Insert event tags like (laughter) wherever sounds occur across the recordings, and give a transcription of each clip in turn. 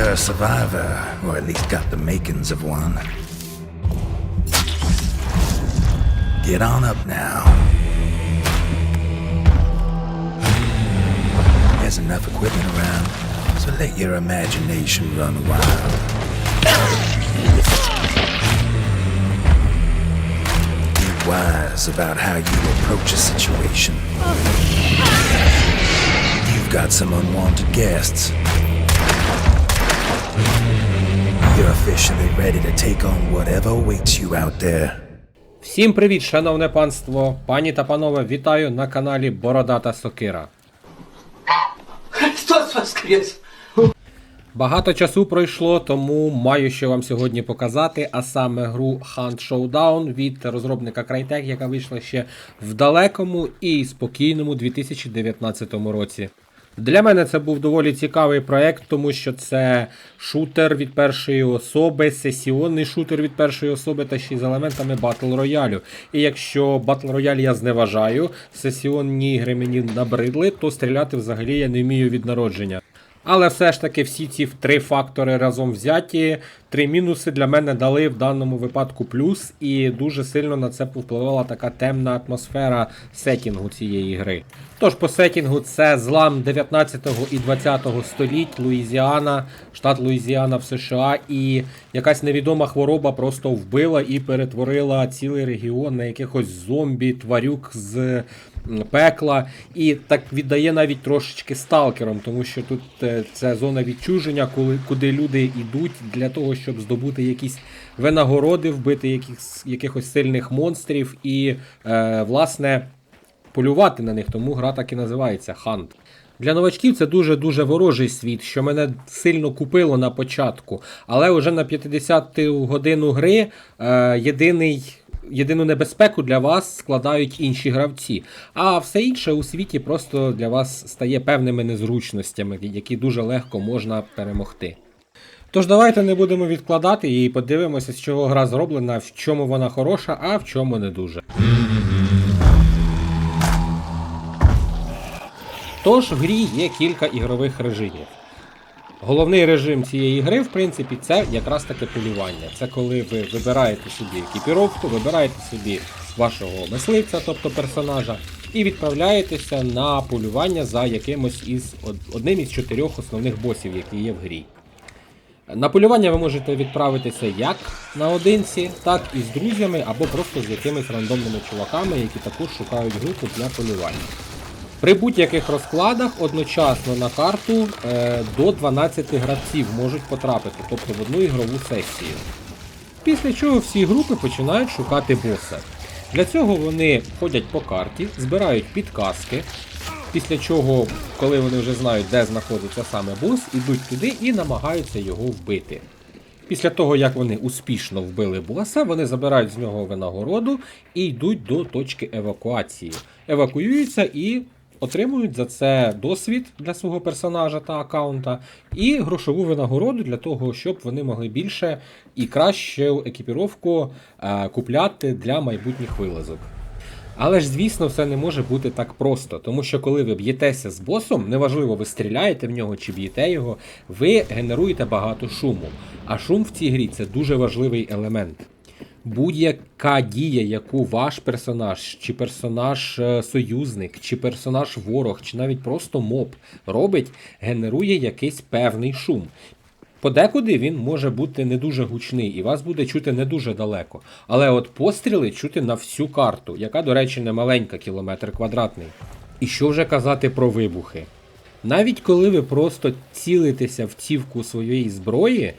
You're a survivor, or at least got the makings of one. Get on up now. There's enough equipment around, so let your imagination run wild. Be wise about how you approach a situation. You've got some unwanted guests. Officially ready to take on whatever awaits you out there. Всім привіт, шановне панство, пані та панове, вітаю на каналі Бородата Сокира. Христос воскрес! Багато часу пройшло, тому маю що вам сьогодні показати, а саме гру Hunt Showdown від розробника Crytek, яка вийшла ще в далекому і спокійному 2019 році. Для мене це був доволі цікавий проект, тому що це шутер від першої особи, сесіонний шутер від першої особи та ще й з елементами батл роялю. І якщо батл рояль я зневажаю, сесіонні ігри мені набридли, то стріляти взагалі я не вмію від народження. Але все ж таки всі ці три фактори разом взяті, три мінуси для мене дали в даному випадку плюс, і дуже сильно на це повпливала така темна атмосфера сетінгу цієї гри. Тож по сетінгу це злам 19 і 20 го століть, Луїзіана, штат Луїзіана в США, і якась невідома хвороба просто вбила і перетворила цілий регіон на якихось зомбі, тварюк з пекла. І так віддає навіть трошечки сталкером, тому що тут е, це зона відчуження, коли, куди люди йдуть для того, щоб здобути якісь винагороди, вбити якихось, якихось сильних монстрів і, е, власне, полювати на них. Тому гра так і називається Hunt. Для новачків це дуже-дуже ворожий світ, що мене сильно купило на початку. Але вже на 50-ту годину гри е, єдиний. Єдину небезпеку для вас складають інші гравці, а все інше у світі просто для вас стає певними незручностями, які дуже легко можна перемогти. Тож давайте не будемо відкладати і подивимося, з чого гра зроблена, в чому вона хороша, а в чому не дуже. Тож в грі є кілька ігрових режимів. Головний режим цієї гри, в принципі, це якраз таке полювання. Це коли ви вибираєте собі екіпіровку, вибираєте собі вашого мисливця, тобто персонажа, і відправляєтеся на полювання за якимось із одним із чотирьох основних босів, які є в грі. На полювання ви можете відправитися як наодинці, так і з друзями, або просто з якимись рандомними чуваками, які також шукають групу для полювання. При будь-яких розкладах одночасно на карту е, до 12 гравців можуть потрапити, тобто в одну ігрову сесію. Після чого всі групи починають шукати боса. Для цього вони ходять по карті, збирають підказки, після чого, коли вони вже знають, де знаходиться саме бос, ідуть туди і намагаються його вбити. Після того, як вони успішно вбили боса, вони забирають з нього винагороду і йдуть до точки евакуації. Евакуюються і отримують за це досвід для свого персонажа та аккаунта, і грошову винагороду для того, щоб вони могли більше і кращу екіпіровку е, купляти для майбутніх вилазок. Але ж, звісно, все не може бути так просто, тому що коли ви б'єтеся з босом, неважливо, ви стріляєте в нього чи б'єте його, ви генеруєте багато шуму. А шум в цій грі це дуже важливий елемент. Будь-яка дія, яку ваш персонаж, чи персонаж е, союзник, чи персонаж ворог, чи навіть просто моб робить, генерує якийсь певний шум. Подекуди він може бути не дуже гучний і вас буде чути не дуже далеко. Але от постріли чути на всю карту, яка, до речі, не маленька, кілометр квадратний. І що вже казати про вибухи? Навіть коли ви просто цілитеся в цівку своєї зброї,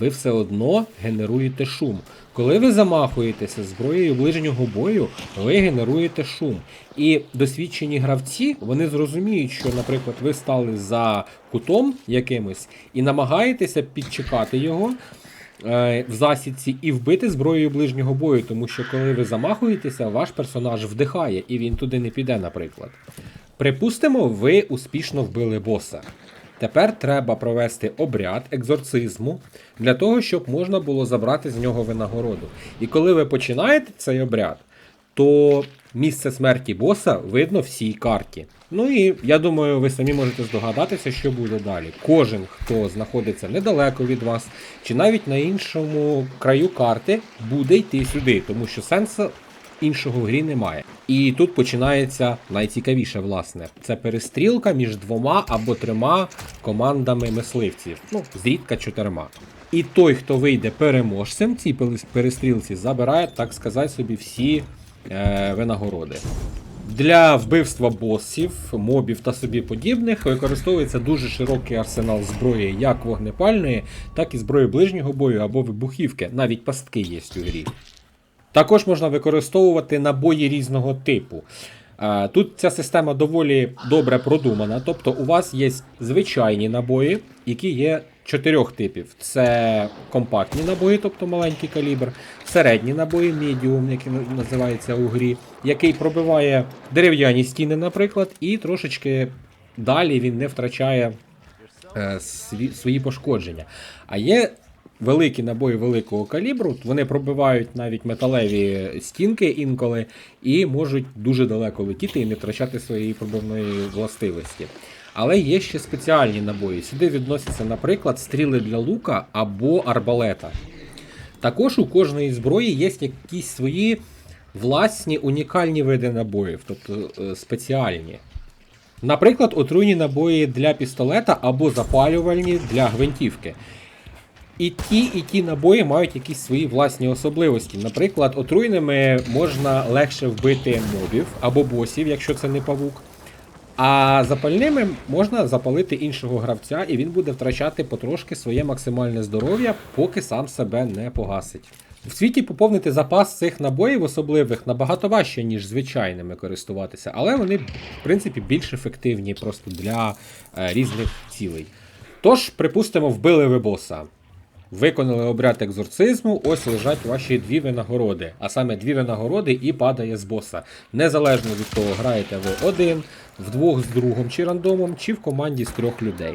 ви все одно генеруєте шум. Коли ви замахуєтеся зброєю ближнього бою, ви генеруєте шум. І досвідчені гравці вони зрозуміють, що, наприклад, ви стали за кутом якимось і намагаєтеся підчекати його е, в засідці і вбити зброєю ближнього бою, тому що коли ви замахуєтеся, ваш персонаж вдихає і він туди не піде, наприклад. Припустимо, ви успішно вбили боса. Тепер треба провести обряд екзорцизму для того, щоб можна було забрати з нього винагороду. І коли ви починаєте цей обряд, то місце смерті боса видно всій карті. Ну і я думаю, ви самі можете здогадатися, що буде далі. Кожен, хто знаходиться недалеко від вас, чи навіть на іншому краю карти, буде йти сюди, тому що сенсу іншого в грі немає. І тут починається найцікавіше, власне. Це перестрілка між двома або трьома командами мисливців. Ну, зрідка чотирма. І той, хто вийде переможцем цій перестрілці, забирає, так сказати, собі всі е, винагороди. Для вбивства босів, мобів та собі подібних використовується дуже широкий арсенал зброї, як вогнепальної, так і зброї ближнього бою або вибухівки. Навіть пастки є у грі. Також можна використовувати набої різного типу. Тут ця система доволі добре продумана. Тобто у вас є звичайні набої, які є чотирьох типів: це компактні набої, тобто маленький калібр, середні набої, медіум, який на- називається у грі, який пробиває дерев'яні стіни, наприклад, і трошечки далі він не втрачає е, свої пошкодження. А є великі набої великого калібру, вони пробивають навіть металеві стінки інколи і можуть дуже далеко летіти і не втрачати своєї пробивної властивості. Але є ще спеціальні набої. Сюди відносяться, наприклад, стріли для лука або арбалета. Також у кожної зброї є якісь свої власні унікальні види набоїв, тобто е, спеціальні. Наприклад, отруйні набої для пістолета або запалювальні для гвинтівки. І ті, і ті набої мають якісь свої власні особливості. Наприклад, отруйними можна легше вбити мобів або босів, якщо це не павук. А запальними можна запалити іншого гравця, і він буде втрачати потрошки своє максимальне здоров'я, поки сам себе не погасить. В світі поповнити запас цих набоїв особливих набагато важче, ніж звичайними користуватися, але вони, в принципі, більш ефективні просто для е, різних цілей. Тож, припустимо, вбили ви боса. Виконали обряд екзорцизму, ось лежать ваші дві винагороди. А саме дві винагороди і падає з боса. Незалежно від того, граєте ви один, вдвох з другом чи рандомом, чи в команді з трьох людей.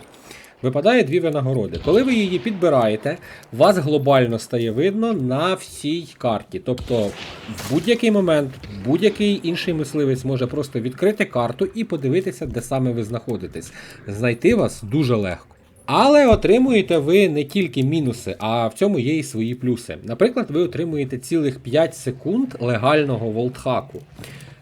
Випадає дві винагороди. Коли ви її підбираєте, вас глобально стає видно на всій карті. Тобто, в будь-який момент будь-який інший мисливець може просто відкрити карту і подивитися, де саме ви знаходитесь. Знайти вас дуже легко. Але отримуєте ви не тільки мінуси, а в цьому є і свої плюси. Наприклад, ви отримуєте цілих 5 секунд легального волтхаку.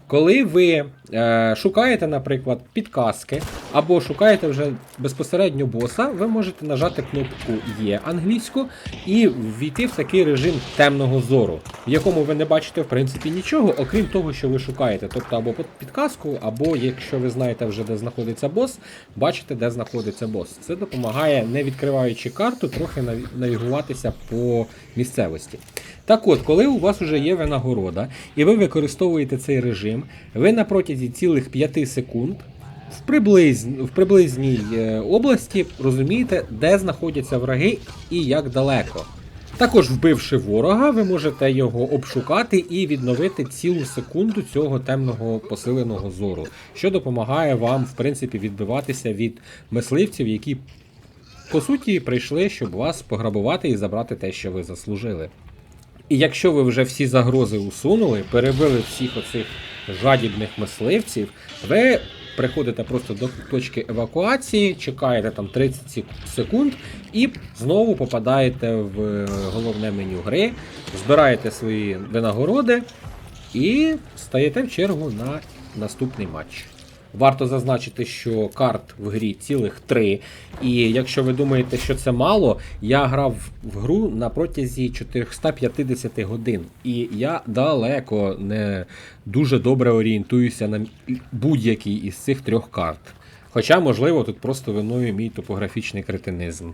Коли ви е, шукаєте, наприклад, підказки або шукаєте вже безпосередньо боса, ви можете нажати кнопку Є англійську і ввійти в такий режим темного зору, в якому ви не бачите в принципі нічого, окрім того, що ви шукаєте. Тобто або під- підказку, або якщо ви знаєте вже, де знаходиться бос, бачите, де знаходиться бос. Це допомагає, не відкриваючи карту, трохи наві- навігуватися по місцевості. Так от, коли у вас вже є винагорода, і ви використовуєте цей режим, ви на протязі цілих 5 секунд в, приблизн... в приблизній е, області розумієте, де знаходяться враги і як далеко. Також, вбивши ворога, ви можете його обшукати і відновити цілу секунду цього темного посиленого зору, що допомагає вам, в принципі, відбиватися від мисливців, які по суті прийшли, щоб вас пограбувати і забрати те, що ви заслужили. І якщо ви вже всі загрози усунули, перебили всіх оцих жадібних мисливців, ви приходите просто до точки евакуації, чекаєте там 30 секунд і знову попадаєте в е, головне меню гри, збираєте свої винагороди і стаєте в чергу на наступний матч. Варто зазначити, що карт в грі цілих три. І якщо ви думаєте, що це мало, я грав в гру на протязі 450 годин. І я далеко не дуже добре орієнтуюся на будь-який із цих трьох карт. Хоча, можливо, тут просто виною мій топографічний кретинизм.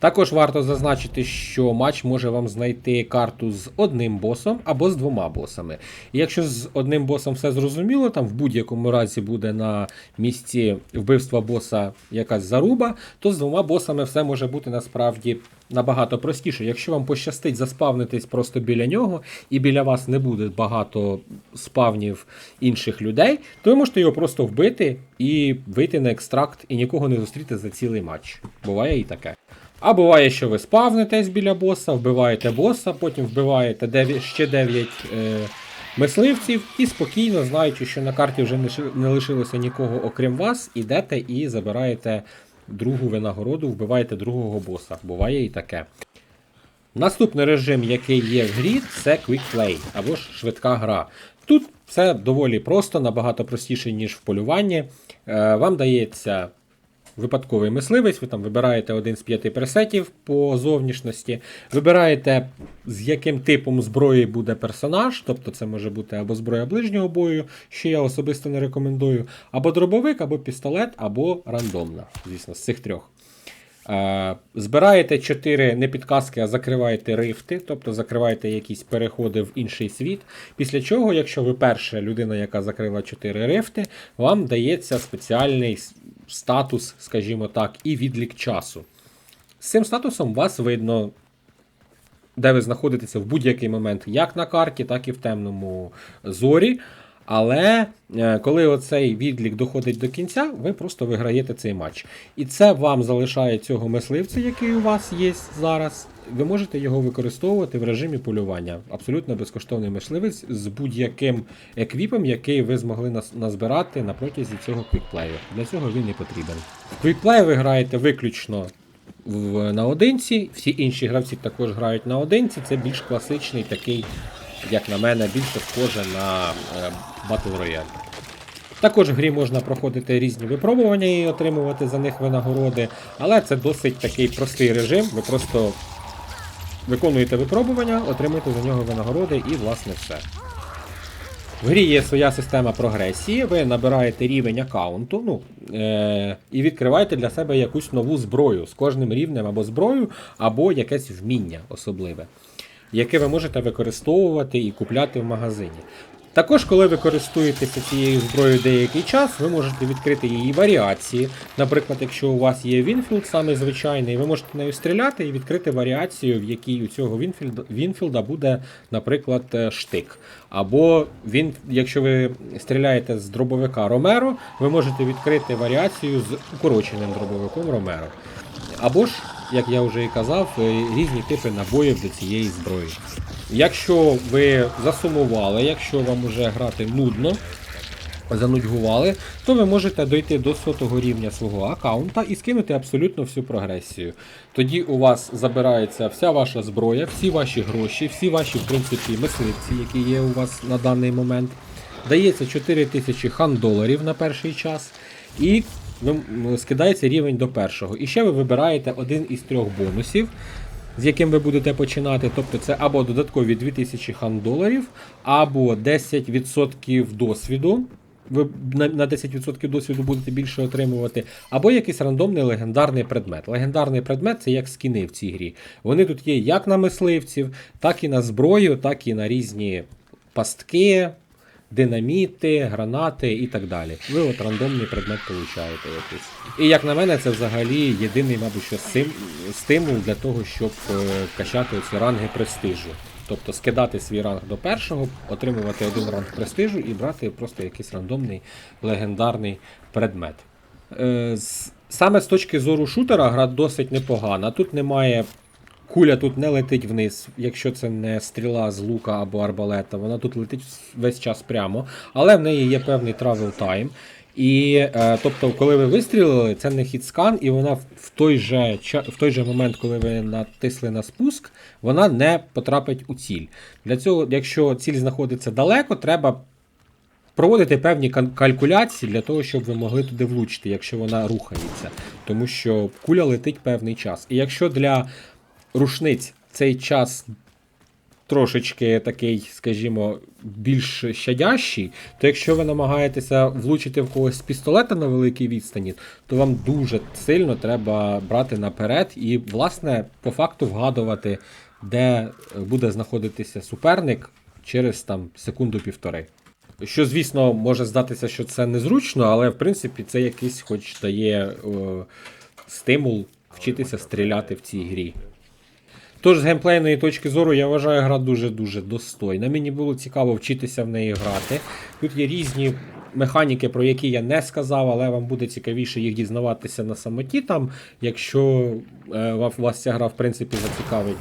Також варто зазначити, що матч може вам знайти карту з одним босом або з двома босами. І якщо з одним босом все зрозуміло, там в будь-якому разі буде на місці вбивства боса якась заруба, то з двома босами все може бути насправді набагато простіше. Якщо вам пощастить заспавнитись просто біля нього, і біля вас не буде багато спавнів інших людей, то ви можете його просто вбити і вийти на екстракт і нікого не зустріти за цілий матч. Буває і таке. А буває, що ви спавнитесь біля боса, вбиваєте боса, потім вбиваєте 9, ще 9 е, мисливців і спокійно, знаючи, що на карті вже не не лишилося нікого окрім вас, ідете і забираєте другу винагороду, вбиваєте другого боса. Буває і таке. Наступний режим, який є в грі, це Quick Play або ж швидка гра. Тут все доволі просто, набагато простіше, ніж в полюванні. Е, Вам дається випадковий мисливець, ви там вибираєте один з п'яти пресетів по зовнішності, вибираєте, з яким типом зброї буде персонаж, тобто це може бути або зброя ближнього бою, що я особисто не рекомендую, або дробовик, або пістолет, або рандомна, звісно, з цих трьох. Е, Збираєте 4 не підказки, а закриваєте рифти, тобто закриваєте якісь переходи в інший світ. Після чого, якщо ви перша людина, яка закрила 4 рифти, вам дається спеціальний статус, скажімо так, і відлік часу. З цим статусом вас видно, де ви знаходитеся в будь-який момент, як на карті, так і в темному зорі. Але е, коли оцей відлік доходить до кінця, ви просто виграєте цей матч. І це вам залишає цього мисливця, який у вас є зараз. Ви можете його використовувати в режимі полювання. Абсолютно безкоштовний мисливець з будь-яким еквіпом, який ви змогли назбирати на протязі цього квікплею. Для цього він і потрібен. В квікплей ви граєте виключно в наодинці. Всі інші гравці також грають наодинці. Це більш класичний такий, як на мене, більше схоже на е, Battle Royale. Також в грі можна проходити різні випробування і отримувати за них винагороди, але це досить такий простий режим. Ви просто виконуєте випробування, отримуєте за нього винагороди і, власне, все. В грі є своя система прогресії, ви набираєте рівень аккаунту ну, е- і відкриваєте для себе якусь нову зброю з кожним рівнем або зброю, або якесь вміння особливе, яке ви можете використовувати і купляти в магазині. Також, коли ви користуєтеся цією зброєю деякий час, ви можете відкрити її варіації. Наприклад, якщо у вас є Вінфілд, саме звичайний, ви можете нею стріляти і відкрити варіацію, в якій у цього Вінфілда, Вінфілда буде, наприклад, е, штик. Або він, якщо ви стріляєте з дробовика Ромеро, ви можете відкрити варіацію з укороченим дробовиком Ромеро. Або ж, як я вже і казав, е, різні типи набоїв до цієї зброї. Якщо ви засумували, якщо вам уже грати нудно, занудьгували, то ви можете дойти до сотого рівня свого аккаунта і скинути абсолютно всю прогресію. Тоді у вас забирається вся ваша зброя, всі ваші гроші, всі ваші, в принципі, мисливці, які є у вас на даний момент. Дається 4000 хан-доларів на перший час. І скидається рівень до першого. І ще ви вибираєте один із трьох бонусів, з яким ви будете починати. Тобто це або додаткові 2000 хан-доларів, або 10% досвіду. Ви на 10% досвіду будете більше отримувати, або якийсь рандомний легендарний предмет. Легендарний предмет це як скіни в цій грі. Вони тут є як на мисливців, так і на зброю, так і на різні пастки, динаміти, гранати і так далі. Ви от рандомний предмет получаєте якийсь. І як на мене, це взагалі єдиний, мабуть, що стимул для того, щоб е, качати оці ранги престижу. Тобто скидати свій ранг до першого, отримувати один ранг престижу і брати просто якийсь рандомний легендарний предмет. Е, Саме з точки зору шутера гра досить непогана. Тут немає. Куля тут не летить вниз, якщо це не стріла з лука або арбалета, вона тут летить весь час прямо, але в неї є певний travel time. І е, тобто, коли ви вистрілили, це не хітскан, і вона в той же в той же момент, коли ви натисли на спуск, вона не потрапить у ціль. Для цього, якщо ціль знаходиться далеко, треба проводити певні калькуляції для того, щоб ви могли туди влучити, якщо вона рухається. Тому що куля летить певний час. І якщо для рушниць цей час трошечки такий, скажімо, більш щадящий, то якщо ви намагаєтеся влучити в когось пістолета на великій відстані, то вам дуже сильно треба брати наперед і, власне, по факту вгадувати, де буде знаходитися суперник через там секунду-півтори. Що, звісно, може здатися, що це незручно, але в принципі це якийсь хоч дає е, стимул вчитися стріляти в цій грі. Тож, з геймплейної точки зору, я вважаю, гра дуже-дуже достойна. Мені було цікаво вчитися в неї грати. Тут є різні механіки, про які я не сказав, але вам буде цікавіше їх дізнаватися на самоті, там, якщо е, вас ця гра в принципі зацікавить.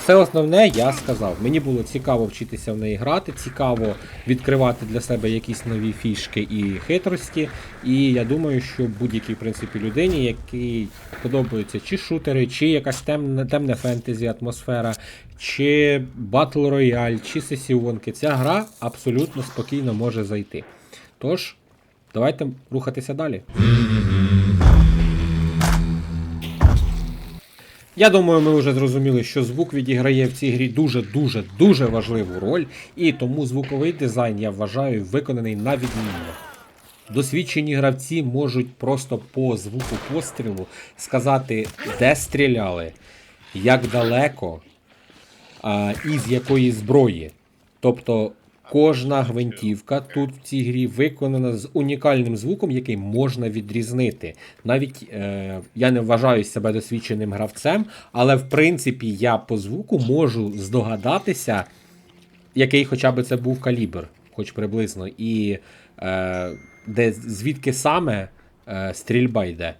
Все основне я сказав. Мені було цікаво вчитися в неї грати, цікаво відкривати для себе якісь нові фішки і хитрості. І я думаю, що будь-якій в принципі людині, якій подобаються чи шутери, чи якась темна, темне фентезі, атмосфера, чи батл рояль, чи сесіонки, ця гра абсолютно спокійно може зайти. Тож, давайте рухатися далі. (laughs) Я думаю, ми вже зрозуміли, що звук відіграє в цій грі дуже-дуже дуже важливу роль, і тому звуковий дизайн я вважаю виконаний на відмінно. Досвідчені гравці можуть просто по звуку пострілу сказати, де стріляли, як далеко а, і з якої зброї. Тобто кожна гвинтівка тут в цій грі виконана з унікальним звуком, який можна відрізнити. Навіть е, я не вважаю себе досвідченим гравцем, але в принципі я по звуку можу здогадатися, який хоча б це був калібр, хоч приблизно, і е, де, звідки саме е, стрільба йде.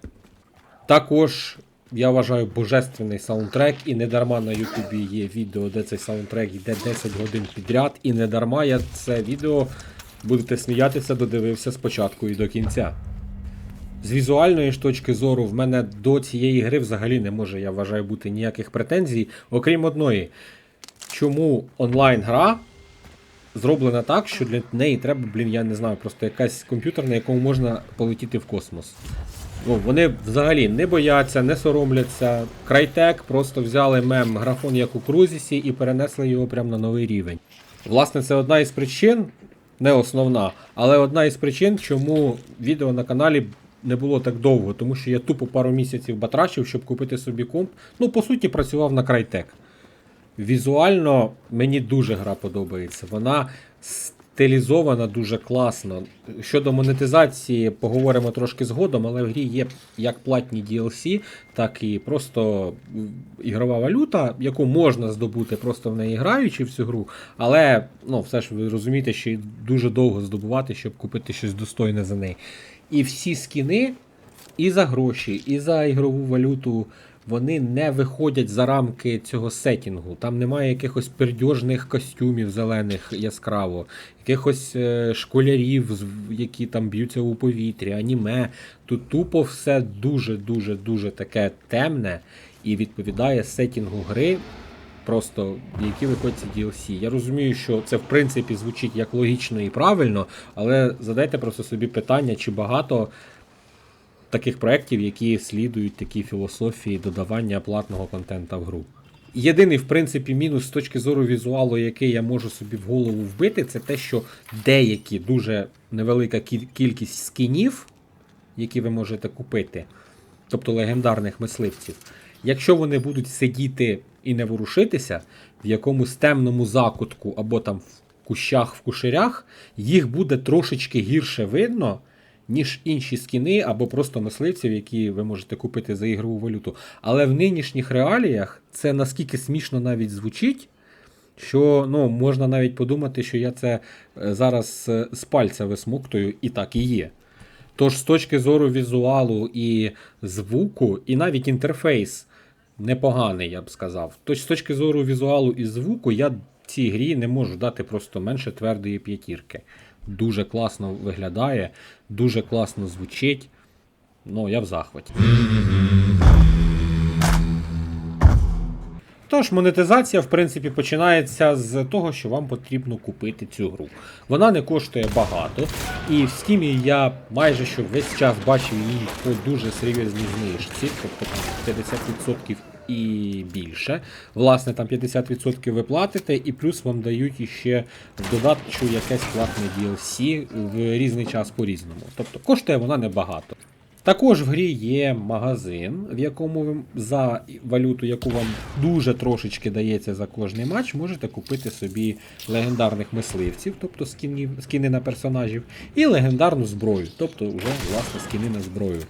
Також я вважаю божественний саундтрек, і не дарма на Ютубі є відео, де цей саундтрек йде 10 годин підряд, і не дарма я це відео будете сміятися, додивився спочатку і до кінця. З візуальної ж точки зору, в мене до цієї гри взагалі не може, я вважаю, бути ніяких претензій, окрім одної. Чому онлайн-гра зроблена так, що для неї треба, блін, я не знаю, просто якась комп'ютер, на якому можна полетіти в космос. Ну, вони взагалі не бояться, не соромляться. Крайтек просто взяли мем графон як у Крузісі і перенесли його прямо на новий рівень. Власне, це одна із причин, не основна, але одна із причин, чому відео на каналі не було так довго, тому що я тупо пару місяців батрачив, щоб купити собі комп. Ну, по суті, працював на Крайтек. Візуально мені дуже гра подобається. Вона стилізована дуже класно. Щодо монетизації, поговоримо трошки згодом, але в грі є як платні DLC, так і просто ігрова валюта, яку можна здобути просто в неї граючи в цю гру. Але ну, все ж ви розумієте, що дуже довго здобувати, щоб купити щось достойне за неї. І всі скіни і за гроші, і за ігрову валюту вони не виходять за рамки цього сетінгу. Там немає якихось пердьожних костюмів зелених яскраво, якихось е, школярів, які там б'ються у повітрі, аніме. Тут тупо все дуже-дуже дуже таке темне і відповідає сетінгу гри. Просто які виходять ці DLC. Я розумію, що це в принципі звучить як логічно і правильно, але задайте просто собі питання, чи багато таких проєктів, які слідують такій філософії додавання платного контента в гру. Єдиний, в принципі, мінус з точки зору візуалу, який я можу собі в голову вбити, це те, що деякі дуже невелика кількість скінів, які ви можете купити, тобто легендарних мисливців, якщо вони будуть сидіти і не ворушитися в якомусь темному закутку або там в кущах, в кушерях, їх буде трошечки гірше видно, ніж інші скіни або просто мисливців, які ви можете купити за ігрову валюту. Але в нинішніх реаліях це наскільки смішно навіть звучить. Що ну, можна навіть подумати, що я це е, зараз е, з пальця висмоктую, і так і є. Тож, з точки зору візуалу і звуку, і навіть інтерфейс непоганий, я б сказав. Тож, з точки зору візуалу і звуку, я цій грі не можу дати просто менше твердої п'ятірки. Дуже класно виглядає, дуже класно звучить. Ну, я в захваті. Тож, монетизація, в принципі, починається з того, що вам потрібно купити цю гру. Вона не коштує багато, і в Steam я майже що весь час бачив її по дуже серйозній знижці, тобто 50% і більше. Власне, там 50% ви платите, і плюс вам дають іще в додатку якесь платне DLC в різний час по-різному. Тобто коштує вона небагато. Також в грі є магазин, в якому ви за валюту, яку вам дуже трошечки дається за кожний матч, можете купити собі легендарних мисливців, тобто скінів, скіни на персонажів, і легендарну зброю, тобто вже власне скіни на зброю.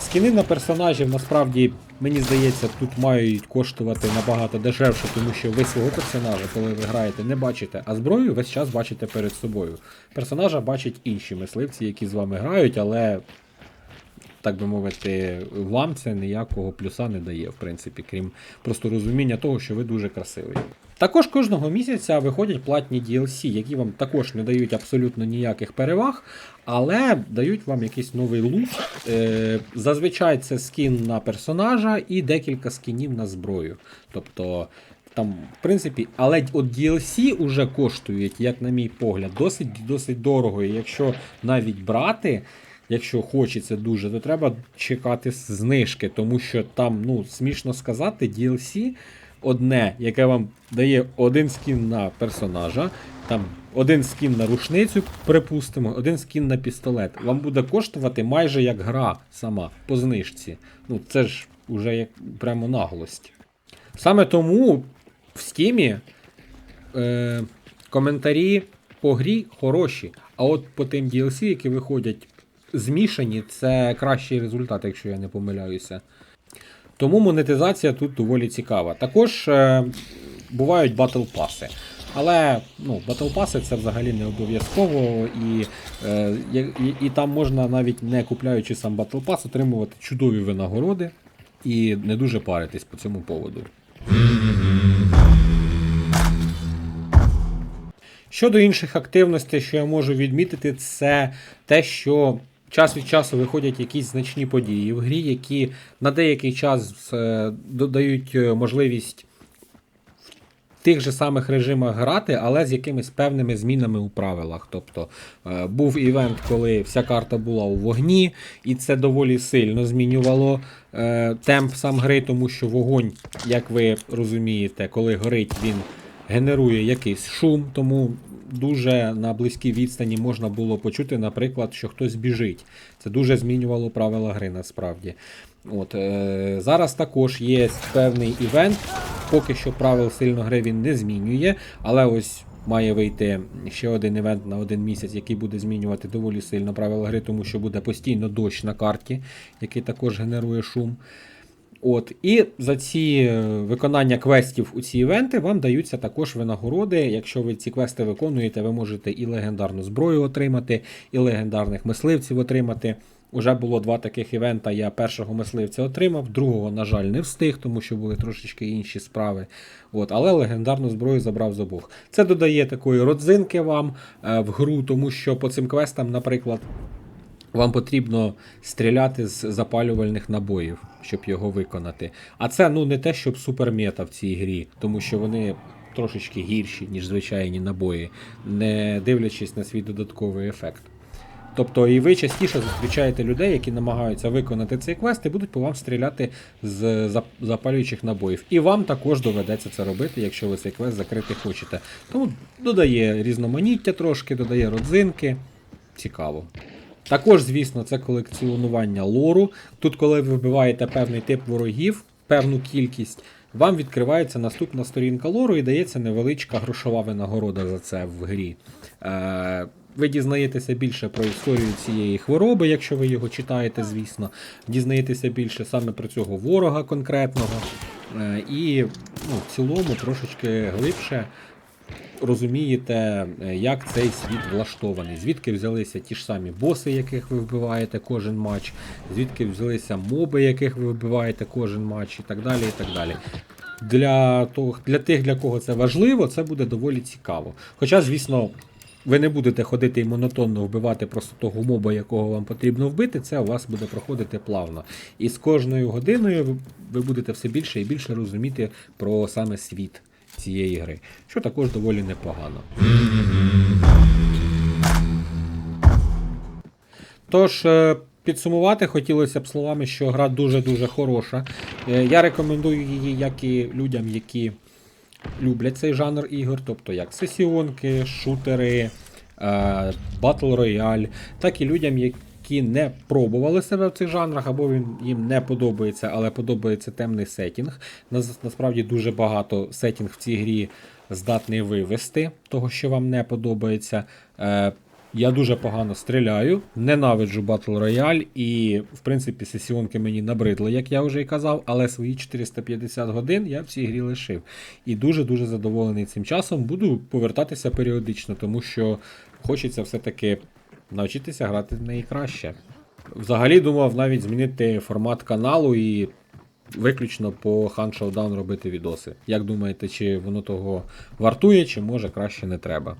Скіни на персонажів насправді, мені здається, тут мають коштувати набагато дешевше, тому що ви свого персонажа, коли ви граєте, не бачите, а зброю весь час бачите перед собою. Персонажа бачать інші мисливці, які з вами грають, але так би мовити, вам це ніякого плюса не дає, в принципі, крім просто розуміння того, що ви дуже красивий. Також кожного місяця виходять платні DLC, які вам також не дають абсолютно ніяких переваг, але дають вам якийсь новий лут. Е, зазвичай це скін на персонажа і декілька скінів на зброю. Тобто, там, в принципі, але от DLC уже коштують, як на мій погляд, досить досить дорого. І якщо навіть брати, якщо хочеться дуже, то треба чекати знижки, тому що там, ну, смішно сказати, DLC одне, яке вам дає один скін на персонажа, там один скін на рушницю, припустимо, один скін на пістолет. Вам буде коштувати майже як гра сама по знижці. Ну, це ж уже як прямо наглость. Саме тому в стімі е, коментарі по грі хороші, а от по тим DLC, які виходять змішані, це кращий результат, якщо я не помиляюся. Тому монетизація тут доволі цікава. Також е, бувають батл паси. Але ну, батл паси це взагалі не обов'язково, і, е, і, і там можна навіть не купляючи сам батл пас, отримувати чудові винагороди і не дуже паритись по цьому поводу. Щодо інших активностей, що я можу відмітити, це те, що час від часу виходять якісь значні події в грі, які на деякий час е, додають е, можливість в тих же самих режимах грати, але з якимись певними змінами у правилах. Тобто е, був івент, коли вся карта була у вогні, і це доволі сильно змінювало темп сам гри, тому що вогонь, як ви розумієте, коли горить, він генерує якийсь шум, тому дуже на близькій відстані можна було почути, наприклад, що хтось біжить. Це дуже змінювало правила гри насправді. От, е, зараз також є певний івент. Поки що правил сильно гри він не змінює, але ось має вийти ще один івент на один місяць, який буде змінювати доволі сильно правила гри, тому що буде постійно дощ на карті, який також генерує шум. От, і за ці е, виконання квестів у ці івенти вам даються також винагороди. Якщо ви ці квести виконуєте, ви можете і легендарну зброю отримати, і легендарних мисливців отримати. Уже було два таких івента. Я першого мисливця отримав, другого, на жаль, не встиг, тому що були трошечки інші справи. От, але легендарну зброю забрав з обох. Це додає такої родзинки вам е, в гру, тому що по цим квестам, наприклад, вам потрібно стріляти з запалювальних набоїв, щоб його виконати. А це ну не те, щоб супермета в цій грі, тому що вони трошечки гірші, ніж звичайні набої, не дивлячись на свій додатковий ефект. Тобто і ви частіше зустрічаєте людей, які намагаються виконати цей квест і будуть по вам стріляти з запалюючих набоїв. І вам також доведеться це робити, якщо ви цей квест закрити хочете. Тому додає різноманіття трошки, додає родзинки. Цікаво. Також, звісно, це колекціонування лору. Тут, коли ви вбиваєте певний тип ворогів, певну кількість, вам відкривається наступна сторінка лору і дається невеличка грошова винагорода за це в грі. Е, ви дізнаєтеся більше про історію цієї хвороби, якщо ви його читаєте, звісно. Дізнаєтеся більше саме про цього ворога конкретного. Е, і ну, в цілому трошечки глибше розумієте, е, як цей світ влаштований, звідки взялися ті ж самі боси, яких ви вбиваєте кожен матч, звідки взялися моби, яких ви вбиваєте кожен матч, і так далі. і так далі. Для, того, для тих, для кого це важливо, це буде доволі цікаво. Хоча, звісно, ви не будете ходити і монотонно вбивати просто того моба, якого вам потрібно вбити, це у вас буде проходити плавно. І з кожною годиною ви- ви будете все більше і більше розуміти про саме світ цієї гри, що також доволі непогано. Тож, е, підсумувати хотілося б словами, що гра дуже-дуже хороша. Е, Я рекомендую її як і людям, які люблять цей жанр ігор, тобто як сесіонки, шутери, е, батл рояль, так і людям, які не пробували себе в цих жанрах, або він їм не подобається, але подобається темний сетінг. Нас- Насправді дуже багато сетінг в цій грі здатний вивести того, що вам не подобається. Е, я дуже погано стріляю, ненавиджу Battle Royale і, в принципі, сесіонки мені набридли, як я вже і казав, але свої 450 годин я в цій грі лишив. І дуже-дуже задоволений цим часом. Буду повертатися періодично, тому що хочеться все-таки навчитися грати в неї краще. Взагалі думав навіть змінити формат каналу і виключно по Hunt Showdown робити відоси. Як думаєте, чи воно того вартує, чи може краще не треба?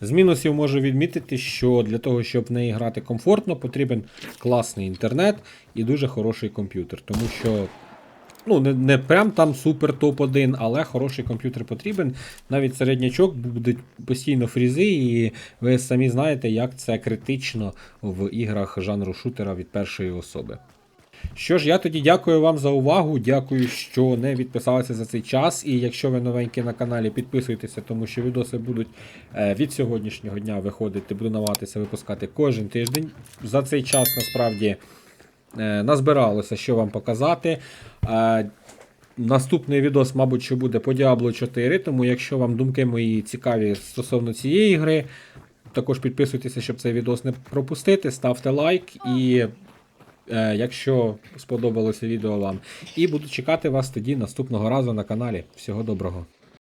З мінусів можу відмітити, що для того, щоб в неї грати комфортно, потрібен класний інтернет і дуже хороший комп'ютер. Тому що ну, не, не прям там супер топ-1, але хороший комп'ютер потрібен. Навіть середнячок будуть постійно фрізи, і ви самі знаєте, як це критично в іграх жанру шутера від першої особи. Що ж, я тоді дякую вам за увагу. Дякую, що не відписалися за цей час. І якщо ви новенькі на каналі, підписуйтеся, тому що відоси будуть е, від сьогоднішнього дня виходити. Буду намагатися випускати кожен тиждень. За цей час насправді назбиралося, що вам показати. Е, Наступний відос, мабуть, що буде по Diablo 4, тому якщо вам думки мої цікаві стосовно цієї гри, також підписуйтеся, щоб цей відос не пропустити, ставте лайк і е, якщо сподобалося відео вам. І буду чекати вас тоді наступного разу на каналі. Всього доброго.